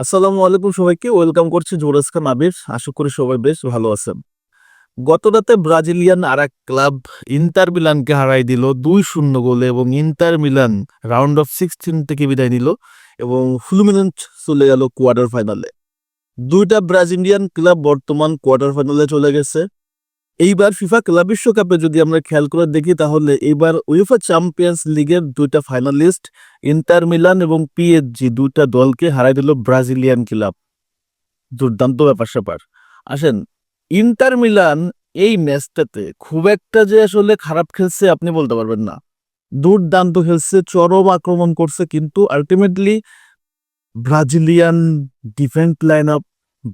আসসালামু আলাইকুম সবাইকে, ওয়েলকাম করছি জোরাজ খান আবির। আশা করি সবাই বেশ ভালো আছেন। গত রাতে ব্রাজিলিয়ান আর এক ক্লাব ইন্টার মিলানকে হারাই দিল দুই শূন্য গোলে এবং Inter Milan round of sixteen থেকে বিদায় নিল এবং ফ্লুমিনেন্ট চলে গেল কোয়ার্টার ফাইনালে। দুইটা ব্রাজিলিয়ান ক্লাব বর্তমান কোয়ার্টার ফাইনালে চলে গেছে। এইবার ফিফা ক্লাব বিশ্বকাপে যদি আমরা খেয়াল করে দেখি, তাহলে এইবার উইফা চ্যাম্পিয়ন্স লিগের দুইটা ফাইনালিস্ট ইন্টার মিলান এবং পিএসজি দুইটা দলকে হারাই দিল ব্রাজিলিয়ান ক্লাব দুর্দান্ত ব্যাপার স্যাপার। আসেন ইন্টার মিলান এই ম্যাচটাতে খুব একটা যে আসলে খারাপ খেলছে আপনি বলতে পারবেন না। দুর্দান্ত খেলছে, চরম আক্রমণ করছে, কিন্তু ultimately Brazilian defence line up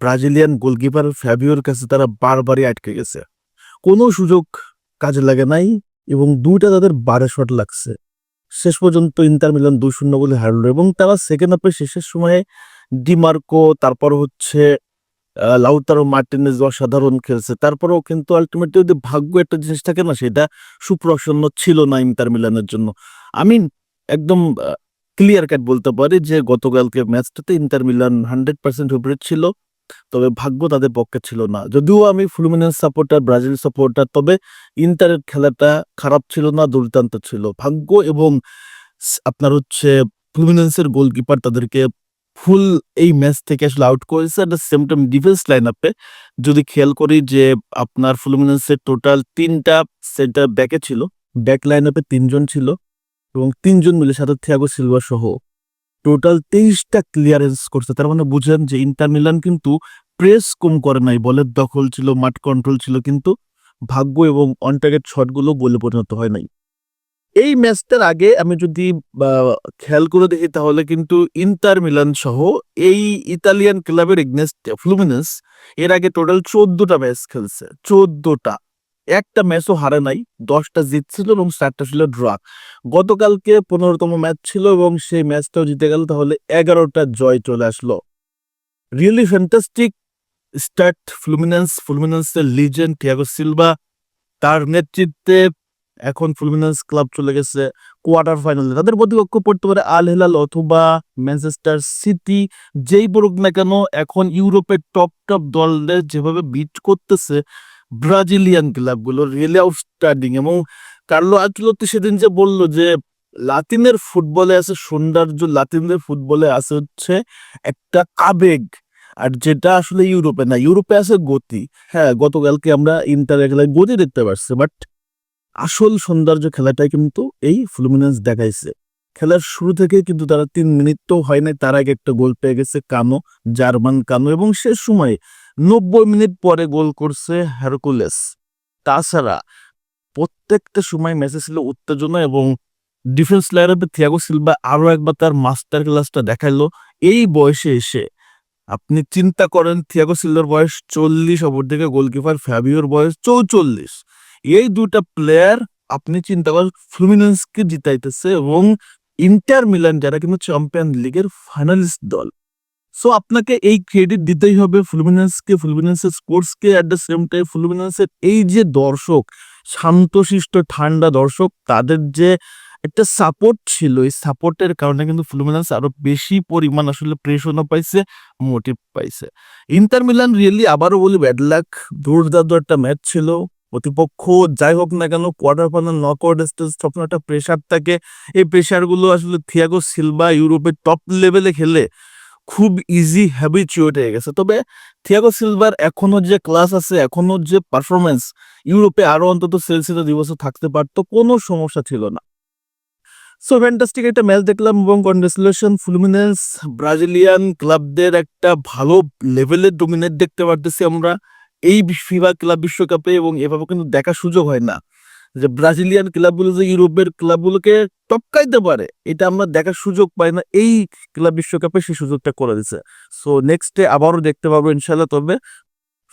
Brazilian goalkeeper ফ্যাবিওর কাছে তারা বারবারই আটকে গেছে। কোনো সুযোগ কাজে লাগে নাই এবং দুইটা তাদের বারে শট লাগছে। শেষ পর্যন্ত ইন্টার মিলান দুই শূন্য বলে হারলো এবং তারা সেকেন্ড হাফের শেষের সময়ে ডিমার্কো, তারপর হচ্ছে লাউতারো মার্টিনেজ অসাধারণ খেলছে। তারপরেও কিন্তু আলটিমেটলি যদি ভাগ্য একটা জিনিস থাকে না, সেটা সুপ্রসন্ন ছিল না ইন্টার মিলানের জন্য। আমি একদম ক্লিয়ার কাট বলতে পারি যে গতকালকে ম্যাচটাতে Inter Milan hundred percent favourite ছিল। তবে ভাগ্য তাদের পক্ষে ছিল না। যদিও আমি ফ্লুমিনেন্স সাপোর্টার ব্রাজিল সাপোর্টার তবে ইন্টারের খেলাটা খারাপ ছিল না, দুর্দান্ত ছিল। ভাগ্য এবং আপনার হচ্ছে ফ্লুমিনেন্সের গোলকিপার তাদেরকে ফুল এই ম্যাচ থেকে আসলে আউট করেছে। The same time defence line আপে যদি খেয়াল করি যে আপনার ফ্লুমিনেন্সের টোটাল তিনটা সেন্টার ব্যাকে ছিল। ব্যাক লাইন আপে তিনজন ছিল এবং তিনজন মিলে সাথে থিয়াগো সিলভা সহ টোটাল তেইশটা ক্লিয়ারেন্স করছে। তার মানে বুঝেন যে ইন্টার মিলান কিন্তু প্রেস কম করে নাই, বলের দখল ছিল, মাঠ কন্ট্রোল ছিল, কিন্তু ভাগ্য এবং অন শটগুলো গোলে পরিণত হয় নাই। এই ম্যাচটার আগে আমি যদি খেয়াল করে দেখি তাহলে কিন্তু ইন্টার মিলান সহ এই ইতালিয়ান ক্লাবের এগনেস্ট ফ্লুমিনেন্স এর আগে টোটাল চোদ্দটা ম্যাচ খেলছে, চোদ্দটা। একটা ম্যাচও হারে নাই, দশটা জিতছিল এবং চারটা ছিল ড্র গতকালকে পনেরোতম ম্যাচ ছিল এবং সেই ম্যাচটাও জিতে গেল, তাহলে এগারোটা জয় চলে আসলো। রিয়েলি ফ্যান্টাস্টিক স্টার্ট ফ্লুমিনেন্স ফ্লুমিনেন্সের লিজেন্ড থিয়াগো সিলভা তার নেতৃত্বে এখন ফ্লুমিনেন্স ক্লাব চলে গেছে কোয়ার্টার ফাইনালে তাদের প্রতিপক্ষ পড়তে পারে আল হেলাল অথবা ম্যানচেস্টার সিটি যেই পড়ুক না কেন, এখন ইউরোপের টপ টপ দলদের যেভাবে বিট করতেছে ব্রাজিলিয়ান ক্লাবগুলো রিয়েলি আউটস্ট্যান্ডিং এবং কার্লো আচলতি সেদিন যে বলল যে লাতিনের ফুটবলে আছে সৌন্দর্য, লাতিনদের ফুটবলে আছে হচ্ছে একটা আবেগ আর যেটা আসলে ইউরোপে না, ইউরোপে আছে গতি। হ্যাঁ গতকালকে আমরা ইন্টার খেলায় গতি দেখতে পারছি বাট আসল সৌন্দর্য খেলাটাই কিন্তু এই ফ্লুমিনেন্স দেখাইছে। খেলার শুরু থেকে কিন্তু তারা তিন মিনিট তো হয় নাই, তার আগে একটা গোল পেয়ে গেছে কানো, জার্মান কানো এবং শেষ সময়ে নব্বই মিনিট পরে গোল করছে হারকুলেস তাছাড়া প্রত্যেকটা সময় ম্যাচে ছিল উত্তেজনা এবং ডিফেন্স লাইনাপে থিয়াগো সিলভা আরও একবার তার মাস্টার ক্লাসটা দেখাইলো। এই বয়সে এসে আপনি চিন্তা করেন থিয়াগো সিলভার বয়স চল্লিশ, অপরদিকে গোলকিপার ফ্যাবিওর বয়স চৌচল্লিশ। এই দুটা প্লেয়ার আপনি চিন্তা করেন ফ্লুমিনেন্সকে জিতাইতেছে এবং ইন্টার মিলান যারা কিন্তু চ্যাম্পিয়ন লিগের ফাইনালিস্ট দল। সো আপনাকে এই ক্রেডিট দিতেই হবে ফ্লুমিনেন্সকে ফ্লুমিনেন্সের স্পোর্টসকে অ্যাট দ্য সেম টাইম ফ্লুমিনেন্সের এই যে দর্শক, শান্তশিষ্ট, ঠান্ডা দর্শক, তাদের যে একটা সাপোর্ট ছিল, এই সাপোর্টের কারণে কিন্তু ফ্লুমিনেন্স আরও বেশি পরিমাণ আসলে প্রেশনও পাইছে মোটিভ পাইছে। ইন্টার মিলান রিয়েলি আবারও বলি ব্যাড লাক দুর্দান্ত একটা ম্যাচ ছিল। প্রতিপক্ষ যাই হোক না কেন quarter final knock out stage একটা প্রেশার থাকে। এই প্রেশারগুলো আসলে থিয়াগো সিলভা ইউরোপের টপ লেভেলে খেলে খুব ইজি হ্যাবিচুয়েট হয়ে গেছে। তবে থিয়াগো সিলভার এখনও যে ক্লাস আছে, এখনও যে পারফরমেন্স ইউরোপে আরও অন্তত সেলসিতে দিবসে থাকতে পারতো, কোনো সমস্যা ছিল না। সো ফ্যান্টাস্টিক একটা ম্যাচ দেখলাম এবং কনগ্রেচুলেশন ফ্লুমিনেন্স ব্রাজিলিয়ান ক্লাবদের একটা ভালো লেভেলের ডোমিনেট দেখতে পারতেছি আমরা। এই ফিফা ক্লাব বিশ্বকাপে এবং এভাবে কিন্তু দেখার সুযোগ হয় না। যে ব্রাজিলিয়ান ক্লাবগুলো যে ইউরোপের ক্লাবগুলোকে টপকাইতে পারে, এটা আমরা দেখার সুযোগ পাই না। এই ক্লাব বিশ্বকাপে সেই সুযোগটা করে দিছে। সো নেক্সটে আবারও দেখতে পাবো ইনশাল্লাহ তবে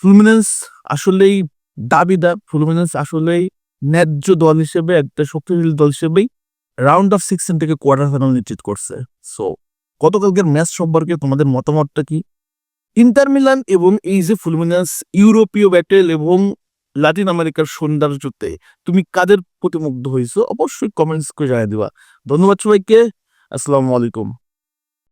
ফ্লুমিনেন্স আসলেই দাবিদার। ফ্লুমিনেন্স আসলেই ন্যায্য দল হিসেবে, একটা শক্তিশালী দল হিসেবেই রাউন্ড অফ সিক্সটিন থেকে কোয়ার্টার ফাইনাল নিশ্চিত করছে। সো গতকালকের ম্যাচ সম্পর্কে তোমাদের মতামতটা কি? ইন্টার মিলান এবং এই যে ফুলমিনাস ইউরোপীয় ব্যাটেল এবং লাতিন আমেরিকার সৌন্দর্যতে তুমি কাদের প্রতি মুগ্ধ হয়েছো? অবশ্যই কমেন্টস করে জানিয়ে দিবা। ধন্যবাদ সবাইকে। আসসালামু আলাইকুম।